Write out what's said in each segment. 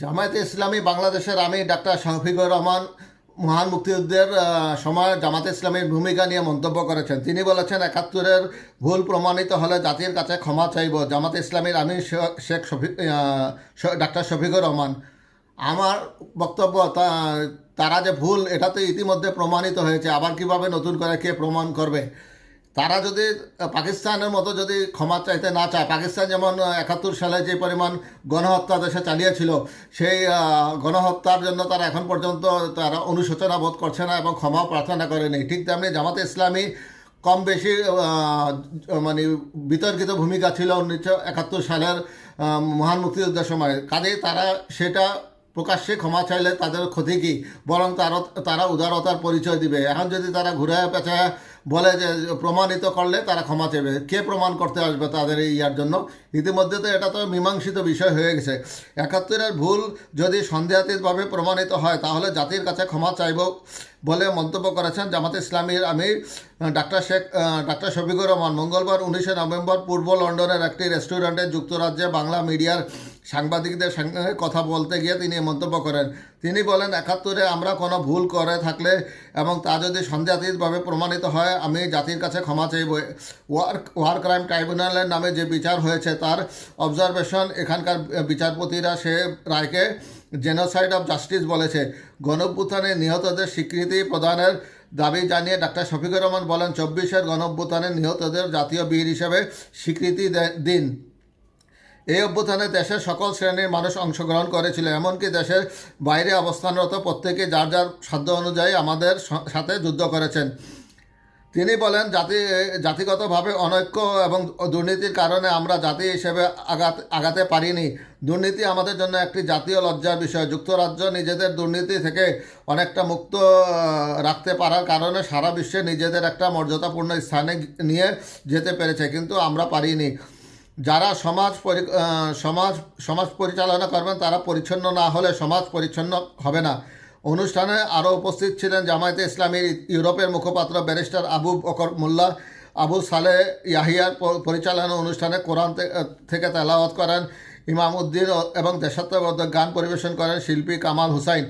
জামায়াতে ইসলামী বাংলাদেশের আমি ডাক্তার শফিকুর রহমান, মহান মুক্তিযুদ্ধের সময় জামাতে ইসলামীর ভূমিকা নিয়ে মন্তব্য করেছেন। তিনি বলেছেন, একাত্তরের ভুল প্রমাণিত হলে জাতির কাছে ক্ষমা চাইব। জামাতে ইসলামীর আমি শেখ শফি ডাক্তার শফিকুর রহমান। আমার বক্তব্য তারা যে ভুল, এটা তো ইতিমধ্যে প্রমাণিত হয়েছে। আবার কীভাবে নতুন করে কে প্রমাণ করবে? তারা যদি পাকিস্তানের মতো যদি ক্ষমা চাইতে না চায়, পাকিস্তান যেমন একাত্তর সালে যে পরিমাণ গণহত্যা দেশে চালিয়েছিল, সেই গণহত্যার জন্য তারা এখন পর্যন্ত তারা অনুশোচনা বোধ করছে না এবং ক্ষমা প্রার্থনা করেনি। ঠিক তেমনি জামাতে ইসলামী কম বেশি মানে বিতর্কিত ভূমিকা ছিল উনিশশো একাত্তর সালের মহান মুক্তিযুদ্ধের সময়। কাজেই তারা সেটা প্রকাশ্যে ক্ষমা চাইলে তাদের ক্ষতি কী? বরং তারা তারা উদারতার পরিচয় দিবে। এখন যদি তারা ঘুরে পেঁচায় বলে যে প্রমাণিত করলে তারা ক্ষমা চাইবে। কে প্রমাণ করতে আসবে তাদের এই ইয়ার জন্য? ইতিমধ্যে তো এটা তো মীমাংসিত বিষয় হয়ে গেছে। একাত্তরের ভুল যদি সন্দেহাতীতভাবে প্রমাণিত হয়, তাহলে জাতির কাছে ক্ষমা চাইব বলে মন্তব্য করেছেন জামাত ইসলামীর আমির ডাক্তার শেখ ডাক্তার শফিকুর রহমান। মঙ্গলবার উনিশে নভেম্বর পূর্ব লন্ডনের একটি রেস্টুরেন্টে যুক্তরাজ্যে বাংলা মিডিয়ার সাংবাদিকদের সঙ্গে কথা বলতে গিয়ে তিনি মন্তব্য করেন। তিনি বলেন, একাত্তরে আমরা কোনো ভুল করে থাকলে এবং তা যদি সন্দেহাতীতভাবে প্রমাণিত হয়, আমি জাতির কাছে ক্ষমা চাইব। ওয়ার ওয়ার ক্রাইম ট্রাইব্যুনালের নামে যে বিচার হয়েছে, তার অবজারভেশন এখানকার বিচারপতিরা সে রায়কে জেনোসাইড অফ জাস্টিস বলেছে। গণভ্যুত্থানে নিহতদের স্বীকৃতি প্রদানের দাবি জানিয়ে ডাক্তার শফিকুর রহমান বলেন, চব্বিশের গণভ্যুত্থানে নিহতদের জাতীয় বীর হিসেবে স্বীকৃতি দিন। এই অভ্যুত্থানে দেশের সকল শ্রেণির মানুষ অংশগ্রহণ করেছিল। এমনকি দেশের বাইরে অবস্থানরত প্রত্যেকে যার যার সাধ্য অনুযায়ী আমাদের সাথে যুদ্ধ করেছেন। তিনি বলেন, জাতি, জাতিগতভাবে অনৈক্য এবং দুর্নীতির কারণে আমরা জাতি হিসেবে আগাত, আগাতে পারিনি। দুর্নীতি আমাদের জন্য একটি জাতীয় লজ্জার বিষয়। যুক্তরাজ্য নিজেদের দুর্নীতি থেকে অনেকটা মুক্ত রাখতে পারার কারণে সারা বিশ্বে নিজেদের একটা মর্যাদাপূর্ণ স্থানে নিয়ে যেতে পেরেছে। কিন্তু আমরা পারিনি। যারা সমাজ সমাজ সমাজ পরিচালনা করবেন, তারা পরিচ্ছন্ন না হলে সমাজ পরিচ্ছন্ন হবে না। অনুষ্ঠানে আরও উপস্থিত ছিলেন জামায়াতে ইসলামীর ইউরোপের মুখপাত্র ব্যারিস্টার আবু বকর মোল্লা, আবু সালে ইয়াহিয়ার পরিচালনা অনুষ্ঠানে কোরআন থেকে তেলাওয়াত করেন ইমাম উদ্দিন এবং দেশাত্মবোধক গান পরিবেশন করেন শিল্পী কামাল হুসাইন।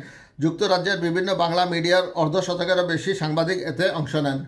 যুক্তরাজ্যের বিভিন্ন বাংলা মিডিয়ার অর্ধশতকেরও বেশি সাংবাদিক এতে অংশ নেন।